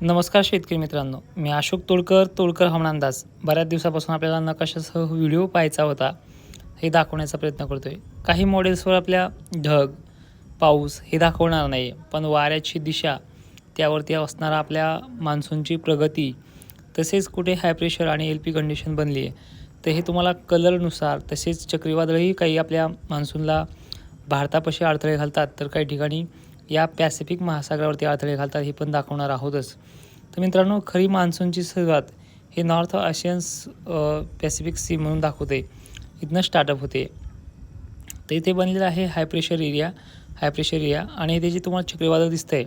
नमस्कार शेतकरी मित्रांनो मी अशोक तोडकर तोडकर हवामान अंदाज बऱ्याच दिवसापासून आपल्याला नकाशासह व्हिडिओ पाहायचा होता हे दाखवण्याचा प्रयत्न करतो आहे काही मॉडेल्सवर आपल्या ढग पाऊस हे दाखवणार नाही पण वाऱ्याची दिशा त्यावरती असणारा आपल्या मान्सूनची प्रगती तसेच कुठे हाय प्रेशर आणि एल पी कंडिशन बनली आहे तर हे तुम्हाला कलरनुसार तसेच चक्रीवादळही काही आपल्या मान्सूनला भारतापाशी अडथळे घालतात तर काही ठिकाणी या पॅसिफिक महासागरावरती अडथळे घालतात हे पण दाखवणार आहोतच. तर मित्रांनो खरी मान्सूनची सुरुवात हे नॉर्थ आशियन्स पॅसिफिक सी म्हणून दाखवते. इथनं स्टार्टअप होते. तर इथे बनलेलं आहे high pressure area high pressure area आणि इथे जे तुम्हाला चक्रीवादळ आहे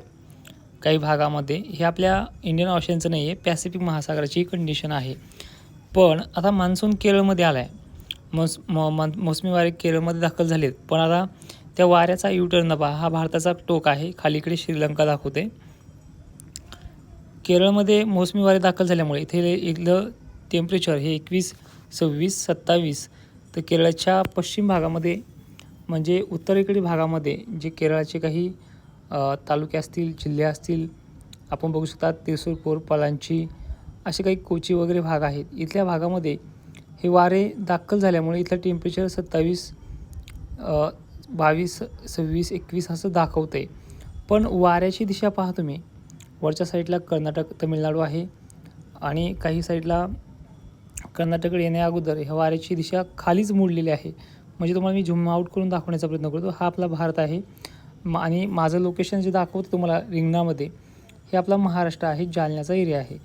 काही भागामध्ये हे आपल्या इंडियन ऑशियनचं नाही आहे पॅसिफिक महासागराची कंडिशन आहे. पण आता मान्सून केरळमध्ये आला आहे मोस म मोसमी वारे केरळमध्ये दाखल झालेत. पण आता त्या वाऱ्याचा युटर्न पहा हा भारताचा टोक आहे. खालीकडे श्रीलंका दाखवते. केरळमध्ये मोसमी वारे दाखल झाल्यामुळे इथे इथलं टेम्परेचर हे एकवीस सव्वीस सत्तावीस. तर केरळच्या पश्चिम भागामध्ये म्हणजे उत्तरेकडील भागामध्ये जे केरळाचे काही तालुके असतील जिल्हे असतील आपण बघू शकता तिरसूरपूर पलांची असे काही कोची वगैरे भाग आहेत. इथल्या भागामध्ये हे वारे दाखल झाल्यामुळे इथलं टेम्परेचर सत्तावीस बावीस सव्वीस एकवीस असं दाखवतं आहे पण वाऱ्याची दिशा पहा तुम्ही. वरच्या साईडला कर्नाटक तमिळनाडू आहे आणि काही साईडला कर्नाटककडे येण्याअगोदर ह्या वाऱ्याची दिशा खालीच मोडलेली आहे. म्हणजे तुम्हाला मी झूम आऊट करून दाखवण्याचा प्रयत्न करतो. हा आपला भारत आहे. म- आणि माझं लोकेशन जे दाखवतं तुम्हाला रिंगणामध्ये हे आपला महाराष्ट्र आहे जालन्याचा एरिया आहे.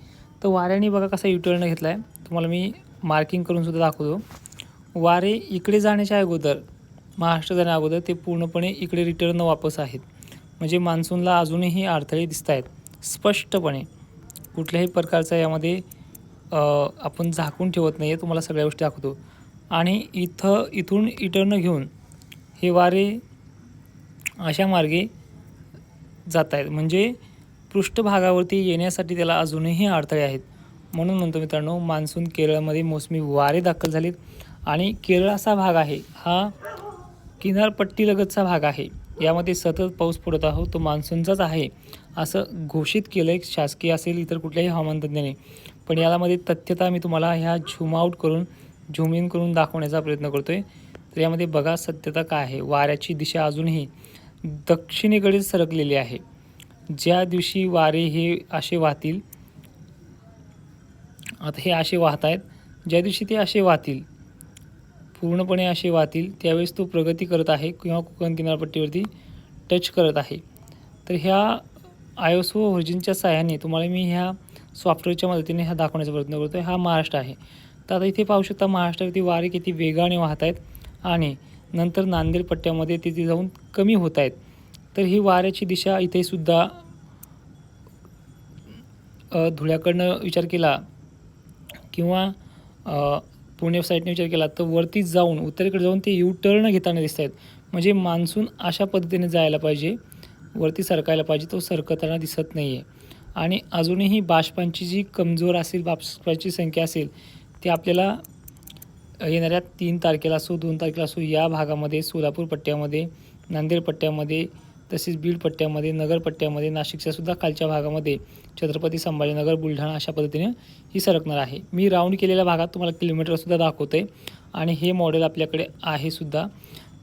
तर वाऱ्याने बघा कसा युटर्न घेतला आहे तुम्हाला मी मार्किंग करून सुद्धा दाखवतो. वारे इकडे जाण्याच्या अगोदर महाराष्ट्र जाण्या अगोदर ते पूर्णपणे इकडे रिटर्न वापस आहेत. म्हणजे मान्सूनला अजूनही अडथळे दिसत आहेत. स्पष्टपणे कुठल्याही प्रकारचा यामध्ये आपण झाकून ठेवत नाही आहे तुम्हाला सगळ्या गोष्टी दाखवतो. आणि इथं इथून इटर्न घेऊन हे वारे अशा मार्गे जात आहेत. म्हणजे पृष्ठभागावरती येण्यासाठी त्याला अजूनही अडथळे आहेत. म्हणून म्हणतो मित्रांनो मान्सून केरळमध्ये मोसमी वारे दाखल झालेत. आणि केरळ असा भाग आहे हा किनारपट्टीलगतचा भाग आहे. यामध्ये सतत पाऊस पडत आहो तो मान्सूनचाच आहे असं घोषित केलं आहे शासकीय असेल इतर कुठल्याही हवामान तज्ज्ञाने. पण यामध्ये तथ्यता मी तुम्हाला ह्या झूम आऊट करून झूम इन करून दाखवण्याचा प्रयत्न करतो आहे तर यामध्ये बघा सत्यता काय आहे. वाऱ्याची दिशा अजूनही दक्षिणेकडे सरकलेली आहे. ज्या दिवशी वारे हे असे वाहतील आता हे असे वाहत आहेत ज्या दिवशी ते असे वाहतील पूर्णपणे असे वाहतील त्यावेळेस तो प्रगती करत आहे किंवा कोकण किनारपट्टीवरती टच करत आहे. तर ह्या आयोसो व्हर्जिनच्या सहाय्याने तुम्हाला मी ह्या सॉफ्टवेअरच्या मदतीने हा दाखवण्याचा प्रयत्न करतो आहे हा महाराष्ट्र आहे. तर आता इथे पाहू शकता महाराष्ट्रावरती वारे किती वेगाने वाहत आहेत आणि नंतर नांदेड पट्ट्यामध्ये तिथे जाऊन कमी होत आहेत. तर ही वाऱ्याची दिशा इथे सुद्धा धुळ्याकडनं विचार केला किंवा पुणे साईडने विचार केला तर वरती जाऊन उत्तरेकडे जाऊन ते यू टर्न घेताना दिसत आहेत. म्हणजे मान्सून अशा पद्धतीने जायला पाहिजे. वरती सरकायला पाहिजे तो सरकताना दिसत नाही आहे आणि अजूनही बाष्पांची जी कमजोर असेल बाष्पाची संख्या असेल ती आपल्याला येणाऱ्या तीन तारखेला असो दोन तारखेला असो या भागामध्ये सोलापूर पट्ट्यामध्ये नांदेड पट्ट्यामध्ये तसेच बीड पट्ट्यामध्ये नगर पट्ट्यामध्ये नाशिकच्या सुद्धा खालच्या भागामध्ये छत्रपती संभाजीनगर बुलढाणा अशा पद्धतीने ही सरकणार आहे. मी राऊंड केलेल्या भागात तुम्हाला किलोमीटरसुद्धा दाखवते आणि हे मॉडेल आपल्याकडे आहे सुद्धा.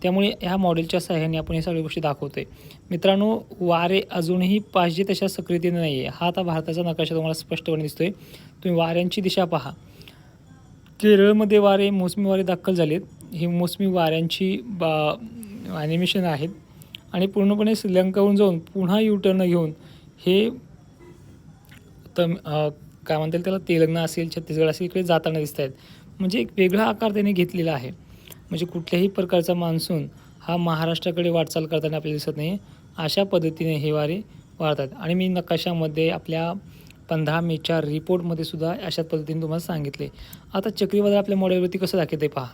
त्यामुळे ह्या मॉडेलच्या सहाय्याने आपण हे सगळ्या गोष्टी दाखवतो आहे मित्रांनो वारे अजूनही पाहिजे तशा सक्रियतेने नाही आहे हा आता भारताचा नकाशा तुम्हाला स्पष्टपणे दिसतोय. तुम्ही वाऱ्यांची दिशा पहा. केरळमध्ये वारे मोसमी वारे दाखल झालेत. ही मोसमी वाऱ्यांची बा ॲनिमेशन आहेत. आणि पूर्णपणे श्रीलंकाहून जाऊन पुन्हा युटर्न घेऊन हे तम काय म्हणता येईल त्याला तेलंगणा असेल छत्तीसगड असेल इकडे जाताना दिसत आहेत म्हणजे एक वेगळा आकार त्याने घेतलेला आहे. म्हणजे कुठल्याही प्रकारचा मान्सून हा महाराष्ट्राकडे वाटचाल करताना आपल्याला दिसत नाही. अशा पद्धतीने हे वारे वाढतात. आणि मी नकाशामध्ये आपल्या पंधरा मेच्या रिपोर्टमध्ये सुद्धा अशाच पद्धतीने तुम्हाला सांगितले. आता चक्रीवादळ आपल्या मॉडेलवरती कसं दाखवते पहा.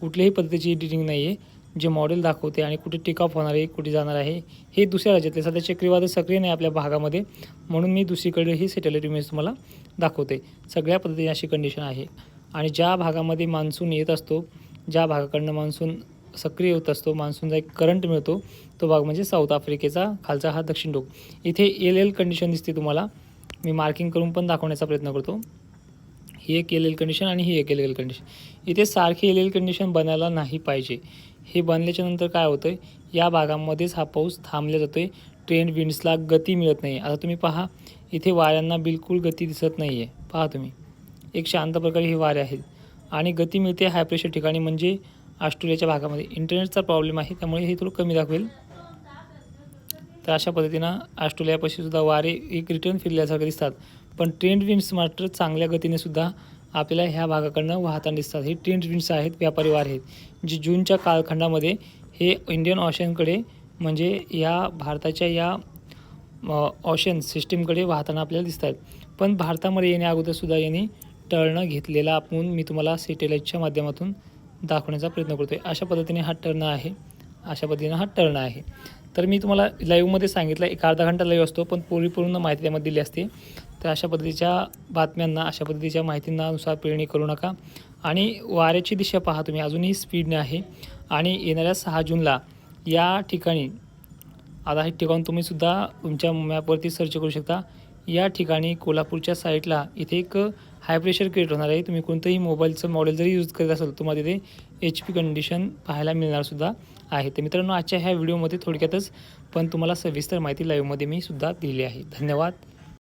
कुठल्याही पद्धतीची एडिटिंग नाही आहे जे मॉडेल दाखवते आणि कुठे टेक ऑफ होणार आहे कुठे जाणार आहे हे दुसऱ्या राज्यातले सध्या चक्रीवादळ सक्रिय नाही आपल्या भागामध्ये. म्हणून मी दुसरीकडे ही सॅटेलाईट इमेज तुम्हाला दाखवते. सगळ्या पद्धतीने अशी कंडिशन आहे. आणि ज्या भागामध्ये मान्सून येत असतो ज्या भागाकडनं मान्सून सक्रिय होत असतो मान्सूनचा एक करंट मिळतो तो भाग म्हणजे साऊथ आफ्रिकेचा खालचा हा दक्षिण टोक. इथे एल एल कंडिशन दिसते तुम्हाला. मी मार्किंग करून पण दाखवण्याचा प्रयत्न करतो. ही एक एल एल कंडिशन आणि ही एक एल एल कंडिशन इथे सारखी एल एल कंडिशन बनायला नाही पाहिजे. हे बनल्याच्यानंतर काय होतं आहे या भागामध्येच हा पाऊस थांबला जातो आहे ट्रेंड विंड्सला गती मिळत नाही आता तुम्ही पहा इथे वाऱ्यांना बिलकुल गती दिसत नाही आहे पहा तुम्ही. एक शांत प्रकारे हे वारे आहेत. आणि गती मिळते हाय प्रेशर ठिकाणी म्हणजे ऑस्ट्रेलियाच्या भागामध्ये. इंटरनेटचा प्रॉब्लेम आहे त्यामुळे हे थोडं कमी दाखवेल. तर अशा पद्धतीनं ऑस्ट्रेलियापाशी सुद्धा वारे एक रिटर्न फिरल्यासारखे दिसतात. पण ट्रेंड विंड्स मात्र चांगल्या गतीने सुद्धा आपल्याला ह्या भागाकडनं वाहताना दिसतात. हे ट्रेंड विंड्स आहेत व्यापारी वारे आहेत. जे जूनच्या कालखंडामध्ये हे इंडियन ऑशनकडे म्हणजे या भारताच्या या ऑशन सिस्टीमकडे वाहताना आपल्याला दिसत आहेत पण भारतामध्ये येण्या यांनी टर्न घेतलेला आपण मी तुम्हाला सॅटेलाईटच्या माध्यमातून दाखवण्याचा प्रयत्न करतो आहे अशा पद्धतीने हा टर्न आहे. अशा पद्धतीने हा टर्न आहे. तर मी तुम्हाला लाईव्हमध्ये सांगितलं एक अर्धा घंटा लाईव्ह असतो पण पूर्णपूर्ण माहिती त्यामध्ये दिली असते. तर अशा पद्धतीच्या बातम्यांना अशा पद्धतीच्या माहितींनानुसार पेरणी करू नका. आणि वाऱ्याची दिशा पहा तुम्ही अजूनही स्पीडने आहे. आणि येणाऱ्या सहा जूनला या ठिकाणी आता हे ठिकाण तुम्हीसुद्धा तुमच्या मॅपवरती सर्च करू शकता. या ठिकाणी कोल्हापूरच्या साईडला इथे एक हाय प्रेशर क्रिएट होणार आहे. तुम्ही कोणतंही मोबाईलचं मॉडेल जरी यूज करत असाल तुम्हाला तिथे एच पी कंडिशन पाहायला मिळणारसुद्धा आहे. तर मित्रांनो आजच्या ह्या व्हिडिओमध्ये थोडक्यातच पण तुम्हाला सविस्तर माहिती लाईव्हमध्ये मी सुद्धा दिली आहे. धन्यवाद.